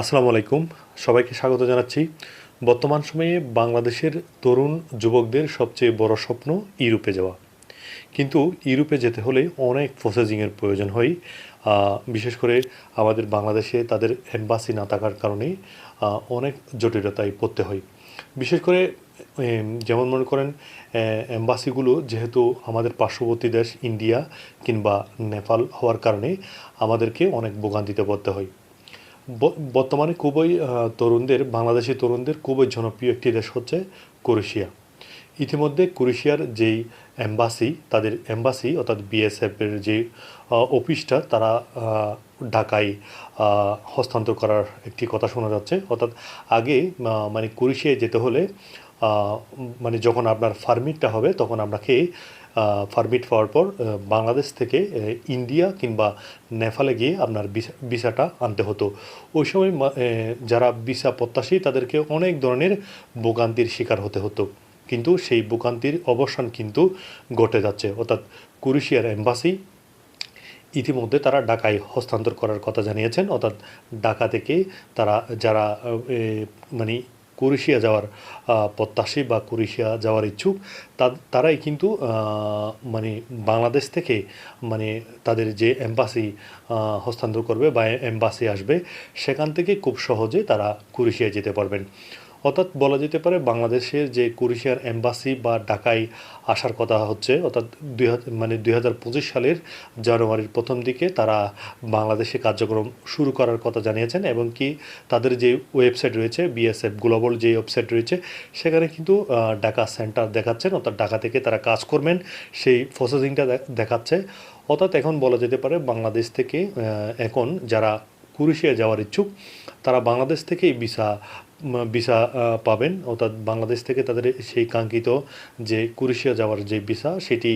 আসসালামু আলাইকুম। সবাইকে স্বাগত জানাচ্ছি। বর্তমান সময়ে বাংলাদেশের তরুণ যুবকদের সবচেয়ে বড় স্বপ্ন ইউরোপে যাওয়া। কিন্তু ইউরোপে যেতে হলে অনেক প্রসেসিংয়ের প্রয়োজন হয়। বিশেষ করে আমাদের বাংলাদেশে তাদের এম্বাসি না থাকার কারণে অনেক জটিলতায় পড়তে হয়। বিশেষ করে যেমন মনে করেন এম্বাসিগুলো যেহেতু আমাদের পার্শ্ববর্তী দেশ ইন্ডিয়া কিংবা নেপাল হওয়ার কারণে আমাদেরকে অনেক ভোগান্তিতে পড়তে হয়। বর্তমানে খুবই তরুণদের, বাংলাদেশি তরুণদের খুবই জনপ্রিয় একটি দেশ হচ্ছে ক্রোয়েশিয়া। ইতিমধ্যে ক্রোয়েশিয়ার যেই এম্বাসি, তাদের এম্বাসি, অর্থাৎ বিএসএফের যে অফিসটা, তারা ঢাকায় হস্তান্তর করার একটি কথা শোনা যাচ্ছে। অর্থাৎ আগে মানে ক্রোয়েশিয়ায় যেতে হলে মানে যখন আপনার ফার্মিটটা হবে, তখন আপনাকে ফার্মিট পাওয়ার পর বাংলাদেশ থেকে ইন্ডিয়া কিংবা নেপালে গিয়ে আপনার ভিসা- ভিসাটা আনতে হতো। ওই সময় যারা ভিসা প্রত্যাশী, তাদেরকে অনেক ধরনের ভোগান্তির শিকার হতে হতো। কিন্তু সেই ভোগান্তির অবসান কিন্তু ঘটে যাচ্ছে। অর্থাৎ কুরিশিয়ার এম্বাসি ইতিমধ্যে তারা ঢাকায় হস্তান্তর করার কথা জানিয়েছেন। অর্থাৎ ঢাকা থেকে তারা, যারা মানে কুরিশিয়া যাওয়ার প্রত্যাশী বা কুরিশিয়া যাওয়ার ইচ্ছুক তারাই কিন্তু মানে বাংলাদেশ থেকে মানে তাদের যে এম্বাসি হস্তান্তর করবে বা এম্বাসি আসবে, সেখান থেকে খুব সহজে তারা কুরেশিয়ায় যেতে পারবেন। অর্থাৎ বলা যেতে পারে বাংলাদেশের যে কুরিশিয়ার এম্বাসি বা ঢাকায় আসার কথা হচ্ছে, অর্থাৎ দুই হাজার মানে দুই হাজার পঁচিশ সালের জানুয়ারির প্রথম দিকে তারা বাংলাদেশে কার্যক্রম শুরু করার কথা জানিয়েছেন এবং কি তাদের যে ওয়েবসাইট রয়েছে, বিএসএফ গ্লোবাল যে ওয়েবসাইট রয়েছে, সেখানে কিন্তু ঢাকা সেন্টার দেখাচ্ছেন, অর্থাৎ ঢাকা থেকে তারা কাজ করবেন, সেই প্রসেসিংটা দেখাচ্ছে। অর্থাৎ এখন বলা যেতে পারে বাংলাদেশ থেকে এখন যারা কুরিশিয়া যাওয়ার ইচ্ছুক, তারা বাংলাদেশ থেকেই ভিসা ভিসা পাবেন। অর্থাৎ বাংলাদেশ থেকে তাদের সেই কাঙ্ক্ষিত যে কুরিশিয়া যাওয়ার যে ভিসা সেটি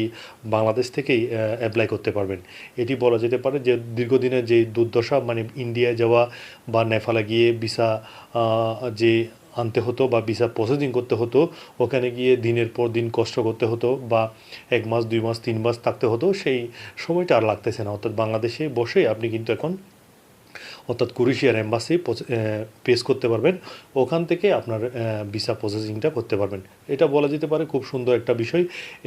বাংলাদেশ থেকেই অ্যাপ্লাই করতে পারবেন। এটি বলা যেতে পারে যে দীর্ঘদিনের যে দুর্দশা মানে ইন্ডিয়ায় যাওয়া বা নেপালে গিয়ে ভিসা যে আনতে হতো বা ভিসা প্রসেসিং করতে হতো, ওখানে গিয়ে দিনের পর দিন কষ্ট করতে হতো বা এক মাস, দুই মাস, তিন মাস থাকতে হতো, সেই সময়টা আর লাগতেছে না। অর্থাৎ বাংলাদেশে বসে আপনি কিন্তু এখন অর্থাৎ কুরিশিয়ার এম্বাসি পেস করতে পারবেন। ওখান থেকে আপনার ভিসা প্রসেসিংটা করতে পারবেন। এটা বলা যেতে পারে খুব সুন্দর একটা বিষয়।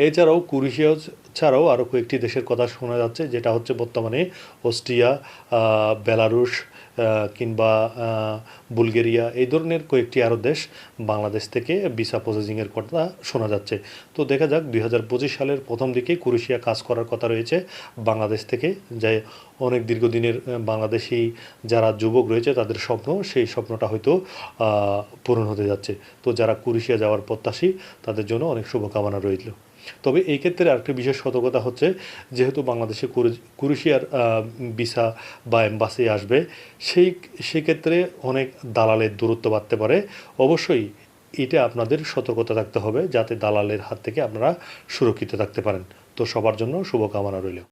এছাড়াও কুরিশিয়া ছাড়াও আরও কয়েকটি দেশের কথা শোনা যাচ্ছে, যেটা হচ্ছে বর্তমানে অস্ট্রিয়া বেলারুশ কিংবা বুলগেরিয়া, এই ধরনের কয়েকটি আরও দেশ বাংলাদেশ থেকে ভিসা প্রসেসিংয়ের কথা শোনা যাচ্ছে। তো দেখা যাক, দুই হাজার পঁচিশ সালের প্রথম দিকে কুরিশিয়া কাজ করার কথা রয়েছে বাংলাদেশ থেকে, যে অনেক দীর্ঘদিনের বাংলাদেশি যারা যুবক রয়েছে, তাদের স্বপ্ন, সেই স্বপ্নটা হয়তো পূরণ হতে যাচ্ছে। তো যারা কুরিশিয়া যাওয়ার প্রত্যাশী, তাদের জন্য অনেক শুভকামনা রইল। তবে এই ক্ষেত্রে আরেকটি বিশেষ সতর্কতা হচ্ছে, যেহেতু বাংলাদেশে কুরি- কুরিশিয়ার ভিসা বা এম্বাসি আসবে, সেই সেক্ষেত্রে অনেক দালালের দূরত্ব বাড়তে পারে। অবশ্যই এটা আপনাদের সতর্কতা থাকতে হবে, যাতে দালালের হাত থেকে আপনারা সুরক্ষিত থাকতে পারেন। তো সবার জন্য শুভকামনা রইল।